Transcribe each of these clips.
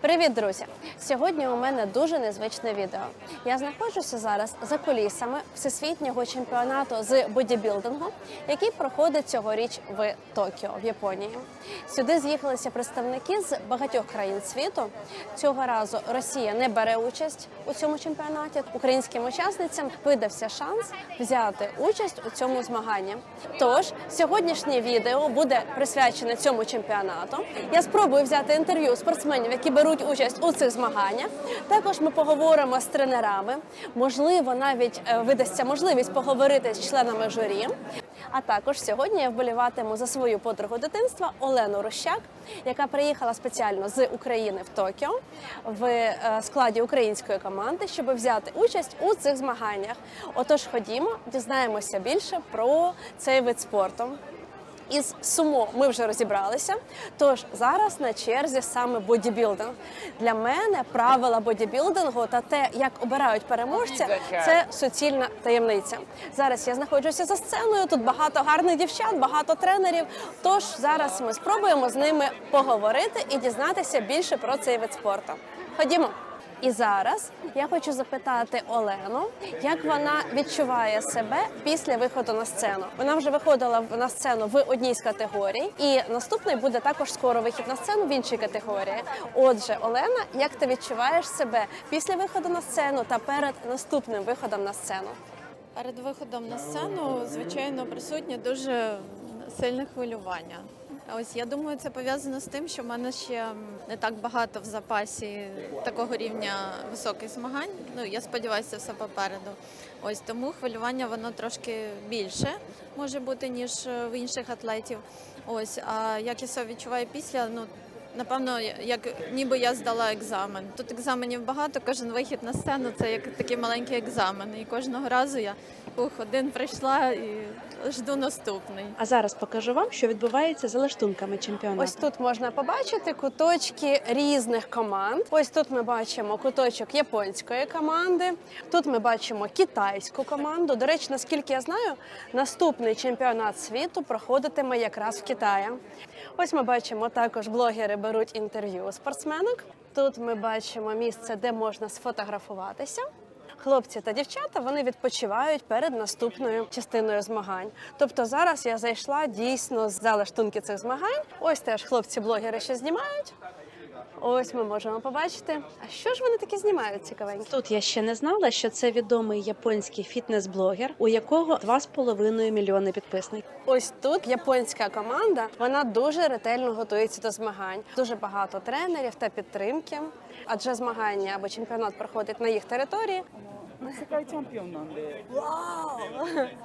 Привіт, друзі! Сьогодні у мене дуже незвичне відео. Я знаходжуся зараз за кулісами всесвітнього чемпіонату з бодібілдингу, який проходить цьогоріч в Токіо, в Японії. Сюди з'їхалися представники з багатьох країн світу. Цього разу Росія не бере участь у цьому чемпіонаті. Українським учасницям видався шанс взяти участь у цьому змаганні. Тож сьогоднішнє відео буде присвячене цьому чемпіонату. Я спробую взяти інтерв'ю спортсменів, які беруть участь у цих змаганнях. Також ми поговоримо з тренерами. Можливо, навіть е, видасться можливість поговорити з членами журі. А також сьогодні я вболіватиму за свою подругу дитинства Олену Рощак, яка приїхала спеціально з України в Токіо в е, складі української команди, щоб взяти участь у цих змаганнях. Отож, ходімо, дізнаємося більше про цей вид спорту. Із сумо ми вже розібралися. Тож зараз на черзі саме бодібілдинг. Для мене правила бодібілдингу та те, як обирають переможця, це суцільна таємниця. Зараз я знаходжуся за сценою. Тут багато гарних дівчат, багато тренерів. Тож зараз ми спробуємо з ними поговорити і дізнатися більше про цей вид спорту. Ходімо. І зараз я хочу запитати Олену, як вона відчуває себе після виходу на сцену. Вона вже виходила на сцену в одній з категорій, і наступний буде також скоро вихід на сцену в іншій категорії. Отже, Олена, як ти відчуваєш себе після виходу на сцену та перед наступним виходом на сцену? Перед виходом на сцену, звичайно, присутнє дуже сильне хвилювання. Ось я думаю, це пов'язано з тим, що в мене ще не так багато в запасі такого рівня високих змагань. Ну я сподіваюся, все попереду. Ось тому хвилювання воно трошки більше може бути ніж в інших атлетів. Ось а як я себе відчуваю після, ну Напевно, як ніби я здала екзамен. Тут екзаменів багато, кожен вихід на сцену це як такий маленький екзамен. І кожного разу я ух, один прийшла і жду наступний. А зараз покажу вам, що відбувається за лаштунками чемпіонату. Ось тут можна побачити куточки різних команд. Ось тут ми бачимо куточок японської команди. Тут ми бачимо китайську команду. До речі, наскільки я знаю, наступний чемпіонат світу проходитиме якраз в Китаї. Ось ми бачимо також блогери беруть інтерв'ю у спортсменок. Тут ми бачимо місце, де можна сфотографуватися. Хлопці та дівчата вони відпочивають перед наступною частиною змагань. Тобто зараз я зайшла дійсно з залаштунки цих змагань. Ось теж хлопці-блогери ще знімають. Ось ми можемо побачити. А що ж вони таке знімають цікавенько? Тут я ще не знала, що це відомий японський фітнес-блогер, у якого 2,5 мільйони підписників. Ось тут японська команда вона дуже ретельно готується до змагань. Дуже багато тренерів та підтримки. Адже змагання або чемпіонат проходить на їх території. 世界チャンピオンなんで。わお。え、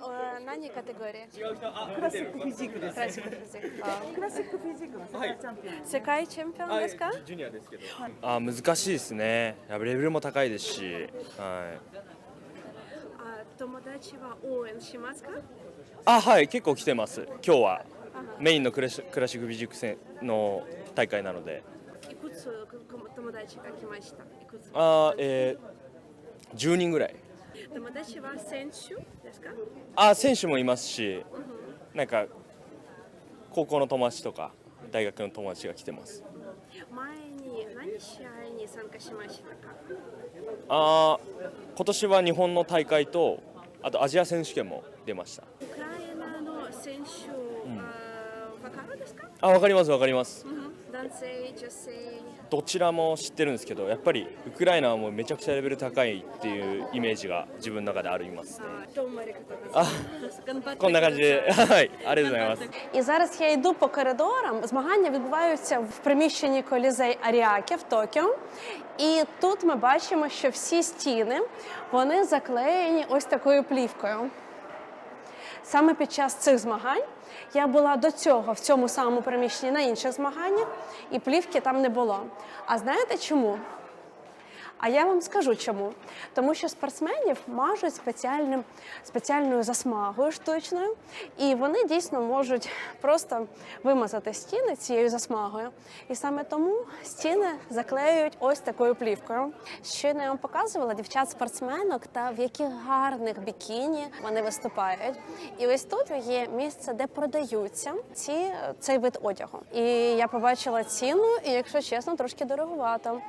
お何カテゴリー？クラシックフィジークです。クラシックフィジーク。クラシックフィジークの世界チャンピオン。世界チャンピオンですか、ジュニアですけど。はい、あ難しいですね。レベルも高いですし。はい。あ友達は応援しますか？あはい結構来てます。今日はメインのクラシクラシックフィジーク戦の大会なので。いくつ友達が来ました？いくつあえー10人ぐらい。友達は選手ですか？あ選手もいますし、うん、なんか高校の友達とか大学の友達が来てます。前に何試合に参加しましたか？あ今年は日本の大会とあとアジア選手権も出ました。ウクライナの選手は、う、分かるんですか？あ分かります分かります、うん、男性女性どちらも知ってるんですけどやっぱりウクライナはもうめちゃくちゃレベル高いっていうイメージが自分の中でありますねあどうもありがとうございあます。こんな感じではいありがとうございます І зараз я йду по коридорам. Змагання відбуваються в приміщенні колізей Аріаки в Токіо. І тут ми бачимо, що всі стіни вони заклеєні ось такою плівкою. Саме під час цих змагань я була до цього в цьому самому приміщенні на інших змаганнях, і плівки там не було. А знаєте чому? А я вам скажу чому. Тому що спортсменів мажуть спеціальним, спеціальною засмагою штучною, і вони дійсно можуть просто вимазати стіни цією засмагою. І саме тому стіни заклеюють ось такою плівкою. Щойно я вам показувала дівчат-спортсменок та в яких гарних бікіні вони виступають. І ось тут є місце, де продаються ці, цей вид одягу. І я побачила ціну, і якщо чесно, трошки дороговато.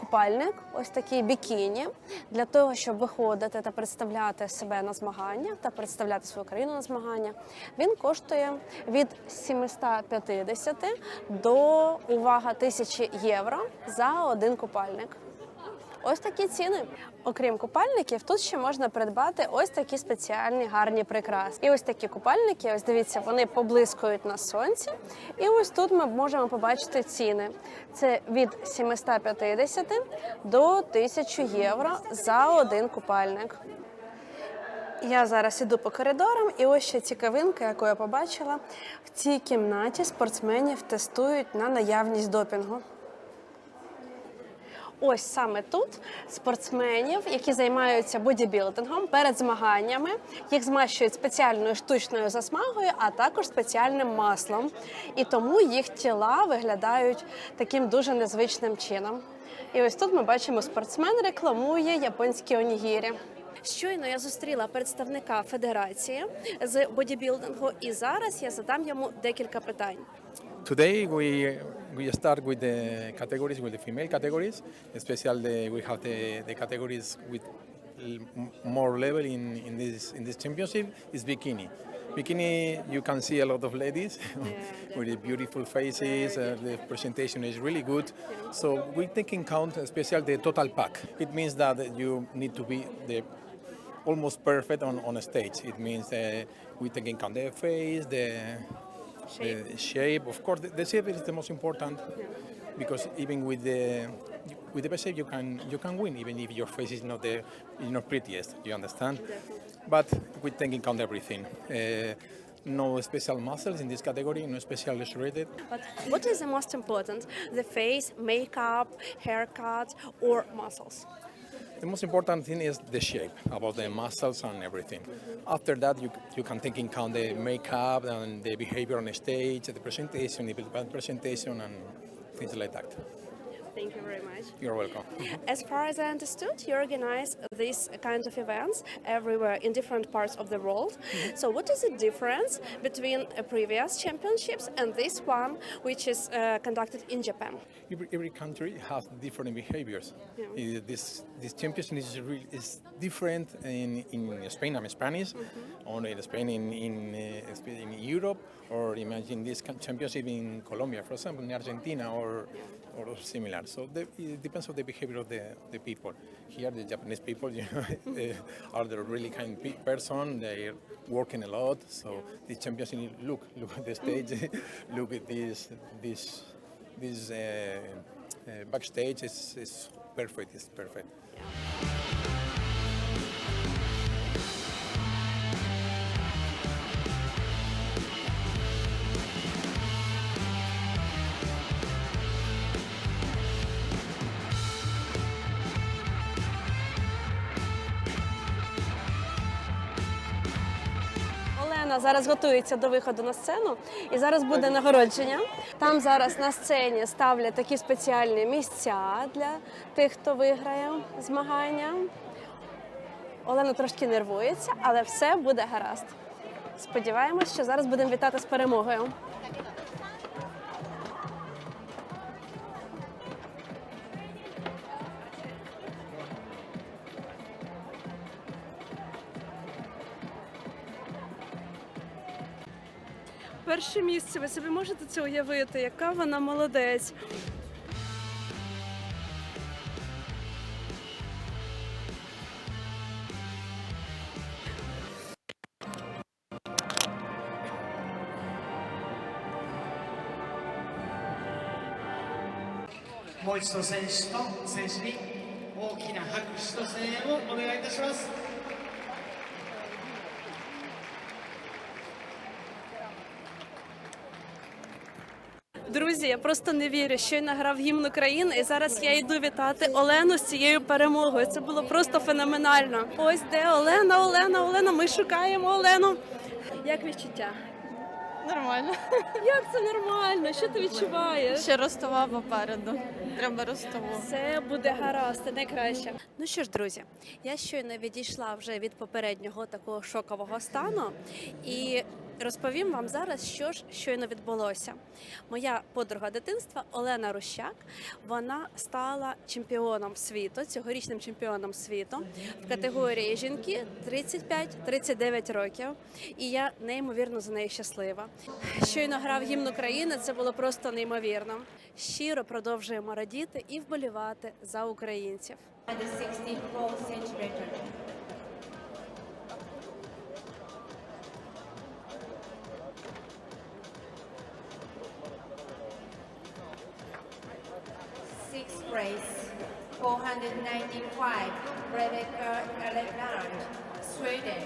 Купальник, ось такі бікіні, для того, щоб виходити та представляти себе на змагання та представляти свою країну на змагання. Він коштує від 750 до увага 1000 євро за один купальник. Ось такі ціни. Окрім купальників, тут ще можна придбати ось такі спеціальні гарні прикраси. І ось такі купальники, ось дивіться, вони поблискують на сонці. І ось тут ми можемо побачити ціни. Це від 750 до 1000 євро за один купальник. Я зараз іду по коридорам, і ось ще цікавинка, яку я побачила. В цій кімнаті спортсменів тестують на наявність допінгу. Ось саме тут спортсменів, які займаються бодібілдингом перед змаганнями, їх змащують спеціальною штучною засмагою, а також спеціальним маслом. І тому їх тіла виглядають таким дуже незвичним чином. І ось тут ми бачимо, спортсмен рекламує японські онігірі. Щойно я зустріла представника федерації з бодібілдингу, і зараз я задам йому декілька питань. Today we we start with the categories with the female categories. Especially we have the, the categories with more level in, in this in this championship is bikini. Bikini, you can see a lot of ladies with the beautiful faces. Uh, the presentation is really good. So we take in count, especially the total pack. It means that you need to be the almost perfect on, on a stage. It means uh, we take in count the face, the shape. the shape. Of course, the, the shape is the most important because even with the with the best shape you can you can win even if your face is not the is not prettiest. You understand? But we take in count everything. Uh, no special muscles in this category, no special restorated. But what is the most important? The face, makeup, haircut, or muscles? The most important thing is the shape, about the muscles and everything. After that, you, you can take in count the makeup and the behavior on the stage, the presentation, the presentation, and things like that. Thank you very much. You're welcome. As far as I understood, you organize these kind of events everywhere in different parts of the world. So, what is the difference between uh, previous championships and this one, which is uh, conducted in Japan? Every, every country has different behaviors. Uh, This this championship is really is different in, in Spain. I'm Spanish, or in Spain in in, uh, in Europe, or imagine this championship in Colombia, for example, in Argentina, or or similar. So the, it depends on the behavior of the, the people. Here, the Japanese people, you know, they are the really kind pe- person. They're working a lot. So the championship, look, look at the stage, look at this this this uh, uh, backstage It's, is perfect. It's perfect. Олена зараз готується до виходу на сцену, і зараз буде нагородження. Там зараз на сцені ставлять такі спеціальні місця для тих, хто виграє змагання. Олена трошки нервується, але все буде гаразд. Сподіваємось, що зараз будемо вітати з перемогою. Перше місце, ви собі можете це уявити, яка вона молодець.「もう一度選手と選手に大きな拍手と声援をお願いいたします」 Друзі, я просто не вірю, що я награв гімн України, і зараз я йду вітати Олену з цією перемогою. Це було просто феноменально. Ось де Олена, Олена, Олена. Ми шукаємо Олену. Як відчуття? Нормально. Як це нормально? Що ти відчуваєш? Ще ростова попереду. Треба ростову. Все буде гаразд, це найкраще. Ну що ж, друзі, я щойно відійшла вже від попереднього такого шокового стану і розповім вам зараз, що ж щойно відбулося. Моя подруга дитинства Олена Рущак. Вона стала чемпіоном світу, цьогорічним чемпіоном світу в категорії жінки 35-39 років. І я неймовірно за неї щаслива. Щойно грав гімн України. Це було просто неймовірно. Щиро продовжуємо радіти і вболівати за українців. Race, 495, Rebecca Alexander, Sweden.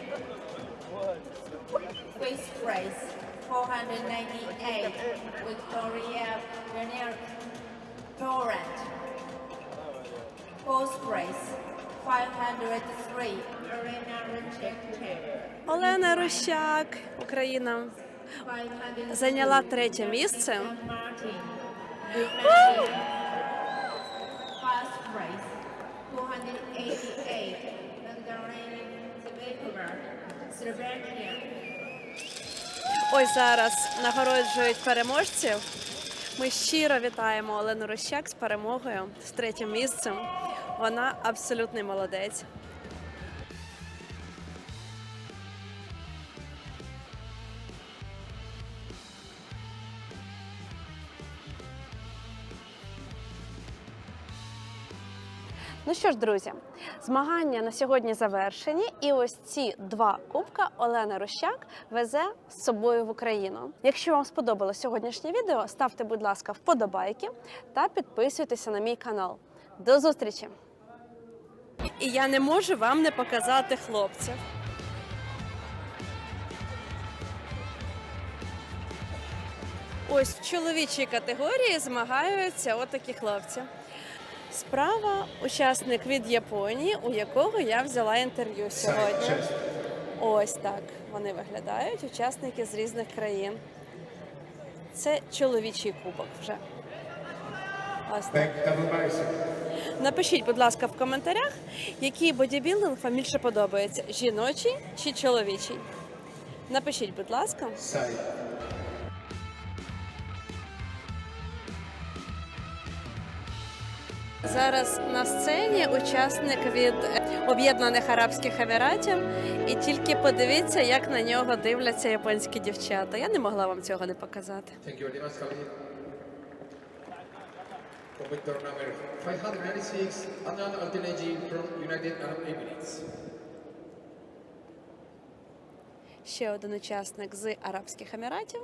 Fifth race, 498, Victoria Vernier, Torrent. Fourth race, 503, Arena Rejected. Олена Рущак, Україна, 500 зайняла третє місце. Martin. Vietnam. First race, 288, Magdalena Zebekova, Slovakia. Ось зараз нагороджують переможців. Ми щиро вітаємо Олену Рощак з перемогою з третім місцем. Вона абсолютний молодець. Що ж, друзі, змагання на сьогодні завершені, і ось ці два кубка Олена Рощак везе з собою в Україну. Якщо вам сподобалось сьогоднішнє відео, ставте, будь ласка, вподобайки та підписуйтеся на мій канал. До зустрічі! І я не можу вам не показати хлопців. Ось в чоловічій категорії змагаються отакі хлопці. Справа учасник від Японії, у якого я взяла інтерв'ю сьогодні. Ось так вони виглядають, учасники з різних країн. Це чоловічий кубок вже. Ось так. Напишіть, будь ласка, в коментарях, який бодібілдинг вам більше подобається: жіночий чи чоловічий. Напишіть, будь ласка. Зараз на сцені учасник від Об'єднаних Арабських Еміратів, і тільки подивіться, як на нього дивляться японські дівчата. Я не могла вам цього не показати. Competitor number 596, Adnan Altineji from United Arab Emirates. Ще один учасник з Арабських Еміратів.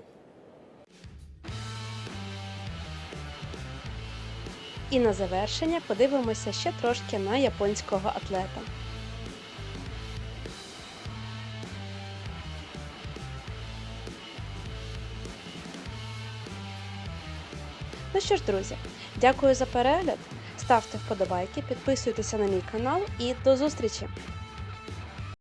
І на завершення подивимося ще трошки на японського атлета. Ну що ж, друзі, дякую за перегляд. Ставте вподобайки, підписуйтеся на мій канал і до зустрічі!